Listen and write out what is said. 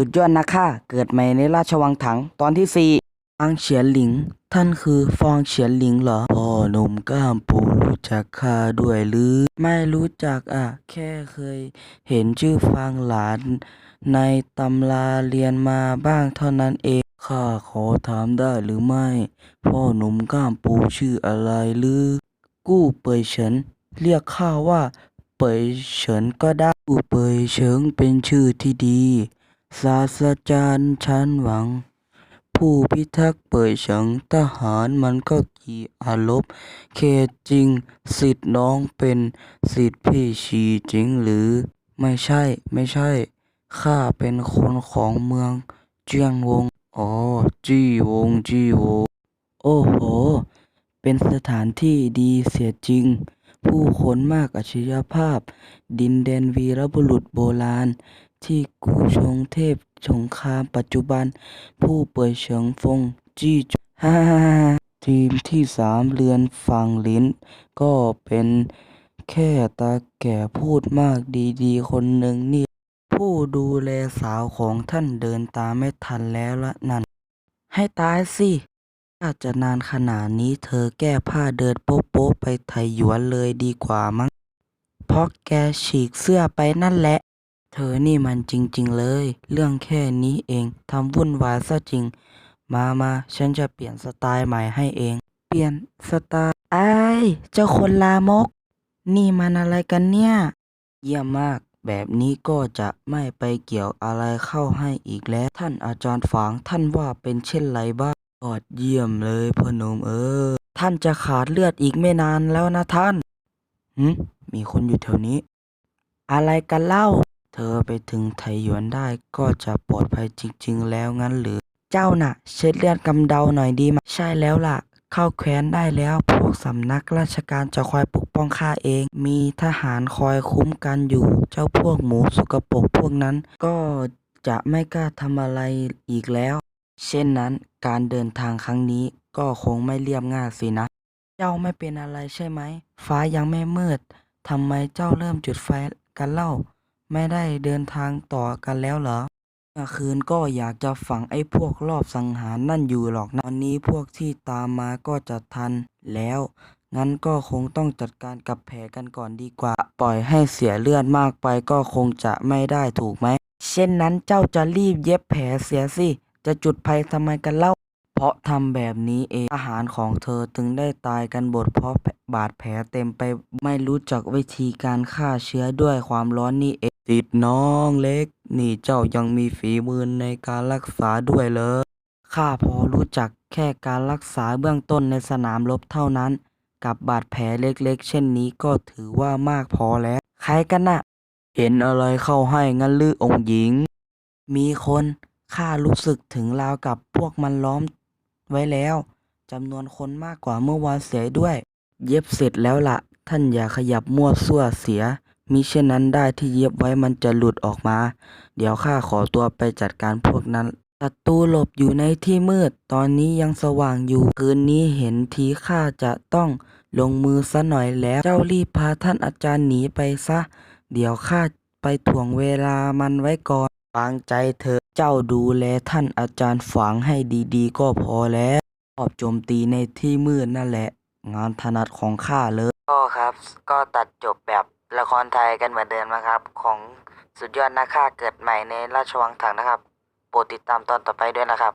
สุดยอดนักฆ่าเกิดใหม่ในราชวังถังตอนที่สี่ฟางเฉียนหลิง ท่านคือฟางเฉียนหลิงเหรอ พ่อหนุ่มก้ามปูรู้จักข้าด้วยหรือ ไม่รู้จักอะ แค่เคยเห็นชื่อฟางหลาน ในตำราเรียนมาบ้างเท่านั้นเอง ข้าขอถามได้หรือไม่ พ่อหนุ่มก้ามปูชื่ออะไรหรือ กู้เปยเฉินเรียกข้าว่าเปยเฉินก็ได้ กู้เปยเฉิงเป็นชื่อที่ดี ศาสตราจารย์ชั้นหวัง ผู้พิทักษ์เปยเฉิงทหารมันก็กี่อารบเขตจริง สิทธิ์น้องเป็นสิทธิ์พี่ชีจริงหรือ ไม่ใช่ ไม่ใช่ ข้าเป็นคนของเมืองเจียงวง อ๋อ จี้วง จี้วง โอ้โห เป็นสถานที่ดีเสียจริงผู้คนมากอัจฉริยภาพ ดินแดนวีรบุรุษโบราณ ที่กู้ชงเทพสงครามปัจจุบัน ผู้เป่ยเฉิงฟง จี้จุฮ่าทีมที่สามเรือนฝั่งลิ้น ก็เป็นแค่ตาแก่พูดมากดีๆ คนหนึ่งนี่ ผู้ดูแลสาวของท่านเดินตามไม่ทันแล้วละนั่น ให้ตายสิถ้าจะนานขนาดนี้เธอแก้ผ้าเดินโป๊ะๆไปไทยหยวนเลยดีกว่ามั้งเพราะแกฉีกเสื้อไปนั่นแหละ ธอนี่มันจริง ๆ เลย เรื่องแค่นี้เองทำวุ่นวายซะจริง มามาฉันจะเปลี่ยนสไตล์ใหม่ให้เอง เปลี่ยนสไตล์ไอ้ยเจ้าคนลามก นี่มันอะไรกันเนี่ย เยี่ยมมาก แบบนี้ก็จะไม่ไปเกี่ยวอะไรเข้าให้อีกแล้ว ท่านอาจารย์ฝางท่านว่าเป็นเช่นไรบ้างยอดเยี่ยมเลยพ่อหนุ่มเออ ท่านจะขาดเลือดอีกไม่นานแล้วนะท่านหืมมีคนอยู่แถวนี้ อะไรกันเล่า เธอไปถึงไทหยวนได้ก็จะปลอดภัยจริง ๆ แล้วงั้นหรือ เจ้าน่ะ เช็ดเลือดกำเดาหน่อยดีไหมใช่แล้วล่ะ เข้าแคว้นได้แล้ว พวกสำนักราชการจะคอยปกป้องข้าเอง มีทหารคอยคุ้มกันอยู่ เจ้าพวกหมูสกปรกพวกนั้น ก็จะไม่กล้าทำอะไรอีกแล้ว เช่นนั้นการเดินทางครั้งนี้ก็คงไม่เรียบง่ายสินะ เจ้าไม่เป็นอะไรใช่ไหม ฟ้ายังไม่มืดทำไมเจ้าเริ่มจุดไฟกันเล่า ไม่ได้เดินทางต่อกันแล้วเหรอเมื่อคืนก็อยากจะฝังไอ้พวกรอบสังหารนั่นอยู่หรอกนะวันนี้พวกที่ตามมาก็จะทันแล้ว งั้นก็คงต้องจัดการกับแผลกันก่อนดีกว่า ปล่อยให้เสียเลือดมากไปก็คงจะไม่ได้ถูกไหม เช่นนั้นเจ้าจะรีบเย็บแผลเสียสิ จะจุดไฟทำไมกันเล่า เพราะทำแบบนี้เองทหารของเธอถึงได้ตายกันหมดเพราะบาดแผลเต็มไปไม่รู้จักวิธีการฆ่าเชื้อด้วยความร้อนนี่เอง ติดน้องเล็ก นี่เจ้ายังมีฝีมือในการรักษาด้วยเลย ข้าพอรู้จักแค่การรักษาเบื้องต้นในสนามรบเท่านั้น กับบาดแผลเล็กๆ เช่นนี้ก็ถือว่ามากพอแล้ว ใครกันน่ะ เห็นอะไรเข้าให้งั้นลือองค์หญิง มีคนข้ารู้สึกถึงราวกับพวกมันล้อมไว้แล้วจำนวนคนมากกว่าเมื่อวานเสียด้วย เย็บเสร็จแล้วละ่ะ ท่านอย่าขยับมั่วซั่วเสีย มิเช่นนั้นได้ที่เย็บไว้มันจะหลุดออกมา เดี๋ยวข้าขอตัวไปจัดการพวกนั้นศัตรูหลบอยู่ในที่มืด ตอนนี้ยังสว่างอยู่ คืนนี้เห็นทีข้าจะต้องลงมือซะหน่อยแล้ว เจ้ารีบพาท่านอาจารย์หนีไปซะ เดี๋ยวข้าไปถ่วงเวลามันไว้ก่อนวางใจเถอเจ้าดูแลท่านอาจารย์ฝางให้ดีๆ ก็พอแล้วชอบโจมตีในที่มืดนั่นแหละ งานถนัดของข้าเลย ก็ครับ ก็ตัดจบแบบ ละครไทยกันเหมือนเดิมนะครับ ของสุดยอดนักฆ่าเกิดใหม่ในราชวังถังนะครับ โปรดติดตามตอนต่อไปด้วยนะครับ